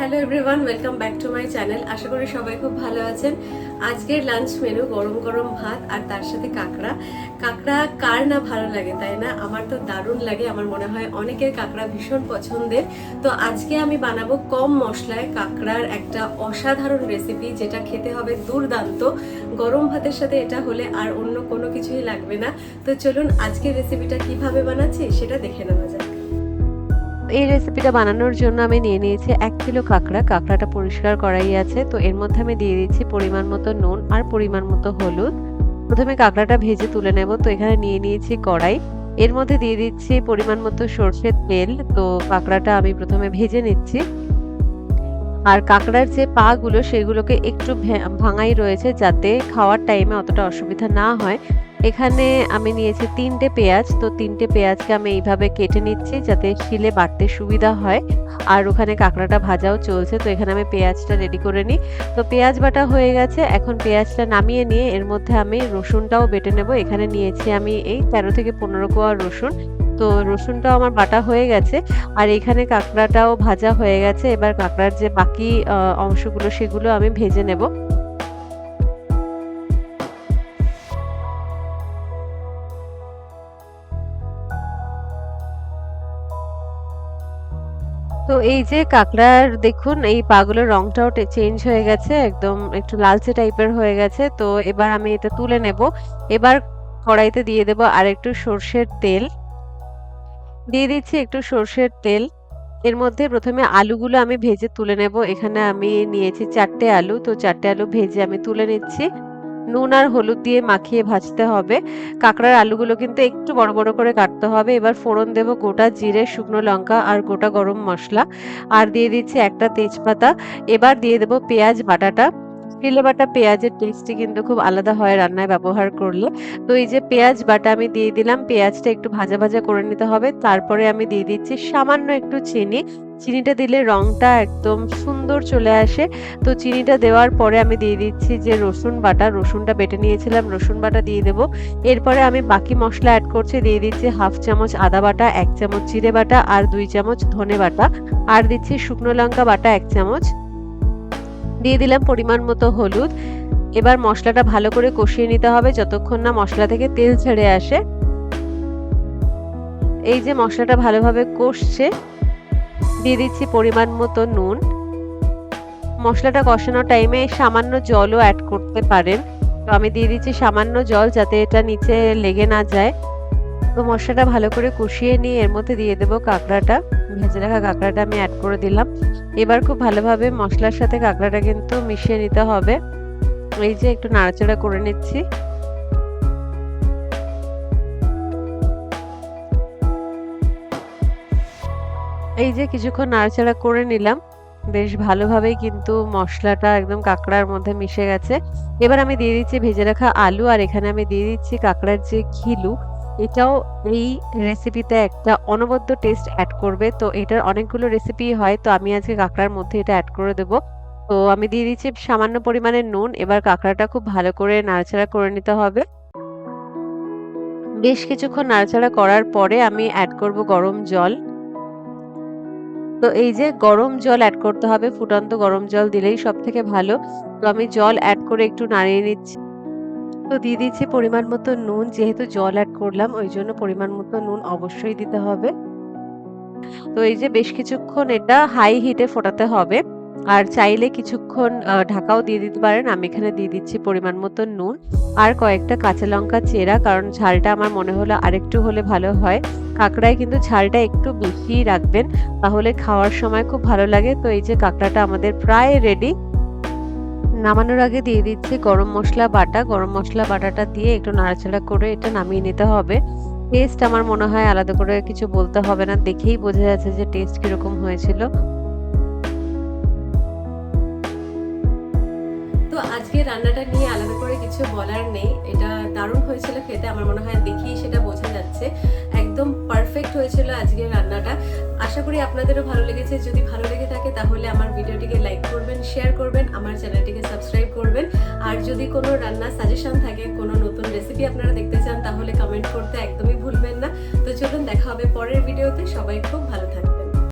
Hello everyone welcome back to my channel আশা করি সবাই খুব ভালো আছেন। আজকের লাঞ্চ মেনু গরম গরম ভাত আর তার সাথে কাঁকড়া। কাঁকড়া কার না ভালো লাগে, তাই না? আমার তো দারুণ লাগে, আমার মনে হয় অনেকের কাঁকড়া ভীষণ পছন্দের। তো আজকে আমি বানাবো কম মশলায় কাঁকড়ার একটা অসাধারণ রেসিপি যেটা খেতে হবে দুর্দান্ত। গরম ভাতের সাথে এটা হলে আর অন্য কোনো কিছুই লাগবে না। তো চলুন আজকের রেসিপিটা কীভাবে বানাচ্ছি, সেটা দেখে নেওয়া যাক। এই রেসিপিটা বানানোর জন্য আমি নিয়ে নিয়েছি এক কিলো কাঁকড়া। কাঁকড়াটা পরিষ্কার করাই আছে। তো এর মধ্যে আমি দিয়ে দিচ্ছি পরিমাণ মতো নুন আর পরিমাণ মতো হলুদ। প্রথমে কাঁকড়াটা ভেজে তুলে নেব। তো এখানে নিয়ে নিয়েছি কড়াই। এর মধ্যে দিয়ে দিচ্ছি পরিমাণ মতো সর্ষের তেল। তো কাঁকড়াটা আমি প্রথমে ভেজে নিচ্ছি। আর কাঁকড়ার যে পা গুলো সেগুলোকে একটু ভাঙাই রয়েছে যাতে খাওয়ার টাইমে অতটা অসুবিধা না হয়। এখানে আমি নিয়েছি তিনটে পেঁয়াজ। তো তিনটে পেঁয়াজকে আমি এইভাবে কেটে নিচ্ছি যাতে শিলে বাটতে সুবিধা হয়। আর ওখানে কাঁকড়াটা ভাজাও চলছে। তো এখানে আমি পেঁয়াজটা রেডি করে নিই। তো পেঁয়াজ বাটা হয়ে গেছে। এখন পেঁয়াজটা নামিয়ে নিয়ে এর মধ্যে আমি রসুনটাও বেটে নেব। এখানে নিয়েছি আমি এই তেরো থেকে পনেরো কোয়া রসুন। তো রসুনটাও আমার বাটা হয়ে গেছে। আর এখানে কাঁকড়াটাও ভাজা হয়ে গেছে। এবার কাঁকড়ার যে বাকি অংশগুলো সেগুলো আমি ভেজে নেব। তো এই যে কাঁকড়ার দেখুন, এই পাগুলোর রংটাও চেঞ্জ হয়ে গেছে, একদম একটু লালচে টাইপের হয়ে গেছে। তো এবার আমি এটা তুলে নেব। এবার কড়াইতে দিয়ে দেব আর একটু সর্ষের তেল। দিয়ে দিচ্ছি একটু সর্ষের তেল। এর মধ্যে প্রথমে আলুগুলো আমি ভেজে তুলে নেব। এখানে আমি নিয়েছি চারটে আলু। তো চারটে আলু ভেজে আমি তুলে নিচ্ছি। নুন আর হলুদ দিয়ে মাখিয়ে ভাজতে হবে। কাঁকড়ার আলুগুলো কিন্তু একটু বড় বড় করে কাটতে হবে। এবার ফোড়ন দেব গোটা জিরে, শুকনো লঙ্কা আর গোটা গরম মশলা। আর দিয়ে দিচ্ছি একটা তেজপাতা। এবার দিয়ে দেব পেঁয়াজ বাটাটা। তেলে বাটা পেঁয়াজের টেস্টই কিন্তু খুব আলাদা হয় রান্নায় ব্যবহার করলে। তো এই যে পেঁয়াজ বাটা আমি দিয়ে দিলাম, পেঁয়াজটা একটু ভাজা ভাজা করে নিতে হবে। তারপরে আমি দিয়ে দিচ্ছি সামান্য একটু চিনি। চিনিটা দিলে রংটা একদম সুন্দর চলে আসে। তো চিনিটা দেওয়ার পরে আমি দিয়ে দিচ্ছি যে রসুন বাটা। রসুনটা বেটে নিয়েছিলাম, রসুন বাটা দিয়ে দেবো। এরপরে আমি বাকি মশলা অ্যাড করছি, দিয়ে দিচ্ছি হাফ চামচ আদা বাটা, এক চামচ জিরে বাটা আর দুই চামচ ধনে বাটা। আর দিচ্ছি শুকনো লঙ্কা বাটা, এক চামচ দিয়ে দিলাম পরিমাণ মতো হলুদ। এবার মশলাটা ভালো করে কষিয়ে নিতে হবে যতক্ষণ না মশলা থেকে তেল ছেড়ে আসে। এই যে মশলাটা ভালোভাবে কষছে, দিয়ে দিচ্ছি পরিমাণ মতো নুন। মশলাটা কষানোর টাইমে সামান্য জলও অ্যাড করতে পারেন। তো আমি দিয়ে দিচ্ছি সামান্য জল যাতে এটা নিচে লেগে না যায়। তো মশলাটা ভালো করে কষিয়ে নিয়ে এর মধ্যে দিয়ে দেবো কাঁকড়াটা। ভেজে রাখা কাঁকড়াটা আমি অ্যাড করে দিলাম। এবার খুব ভালোভাবে মশলার সাথে কাঁকড়াটা কিন্তু মিশিয়ে নিতে হবে। এই যে একটু নাড়াচাড়া করে নিচ্ছি। এই যে কিছুক্ষণ নাড়াচাড়া করে নিলাম। বেশ ভালোভাবেই কিন্তু মশলাটা একদম কাঁকড়ার মধ্যে মিশে গেছে। এবার আমি দিয়ে দিচ্ছি ভেজে রাখা আলু, আর এখানে আমি দিয়ে দিচ্ছি কাঁকড়ার যে ঘিলু এটাও এই রেসিপিতে একটা অনবদ্য টেস্ট অ্যাড করবে। তো এটার অনেকগুলো রেসিপি হয়, তো আমি আজকে কাঁকড়ার মধ্যে এটা অ্যাড করে দেবো। তো আমি দিয়ে দিচ্ছি সামান্য পরিমাণে নুন, এবার কাঁকড়াটা খুব ভালো করে নাড়াচাড়া করে নিতে হবে। বেশ কিছুক্ষণ নাড়াচাড়া করার পরে আমি অ্যাড করব গরম জল। তো এই যে গরম জল অ্যাড করতে হবে, ফুটন্ত গরম জল দিলেই সব থেকে ভালো। তো আমি জল অ্যাড করে একটু নাড়িয়ে নিচ্ছি। তো দিয়ে দিচ্ছি পরিমাণ মতো নুন, যেহেতু জল অ্যাড করলাম, ওই জন্য পরিমাণ মতো নুন অবশ্যই দিতে হবে। তো এই যে বেশ কিছুক্ষণ এটা হাই হিটে ফোটাতে হবে। আর চাইলে কিছুক্ষণ ঢাকাও দিয়ে দিতে পারেন, আমি এখানে দিয়ে দিচ্ছি পরিমাণ মতো নুন। আর কয়েকটা কাঁচা লঙ্কা চেরা, কারণ ঝালটা আমার মনে হলো আরেকটু হলে ভালো হয়। কাঁকড়ায় কিন্তু ঝালটা একটু বেশি রাখবেন, তাহলে খাওয়ার সময় খুব ভালো লাগে। তো এই যে কাঁকড়াটা আমাদের প্রায় রেডি নামানোর আগে দিয়ে দিচ্ছি গরম মশলা বাটা। গরম মশলা বাটাটা দিয়ে একটু নাড়াচাড়া করে এটা নামিয়ে নিতে হবে। টেস্ট আমার মনে হয় আলাদা করে কিছু বলতে হবে না। দেখেই বোঝা যাচ্ছে যে টেস্ট কীরকম হয়েছিল। তো আজকে রান্নাটা নিয়ে আলাদা করে কিছু বলার নেই। এটা দারুণ হয়েছিল খেতে। আমার মনে হয় দেখেই সেটা বোঝা যাচ্ছে। একদম পারফেক্ট হয়েছিল আজকে রান্নাটা। আশা করি আপনাদেরও ভালো লেগেছে। যদি ভালো লেগে থাকে তাহলে আমার ভিডিওটিকে লাইক করবেন শেয়ার করবেন, আমার চ্যানেলটিকে সাবস্ক্রাইব করবেন। আর যদি কোনো রান্নার সাজেশন থাকে, কোনো নতুন রেসিপি আপনারা দেখতে চান, তাহলে কমেন্ট করতে একদমই ভুলবেন না। তো চলুন, দেখা হবে পরের ভিডিওতে সবাই খুব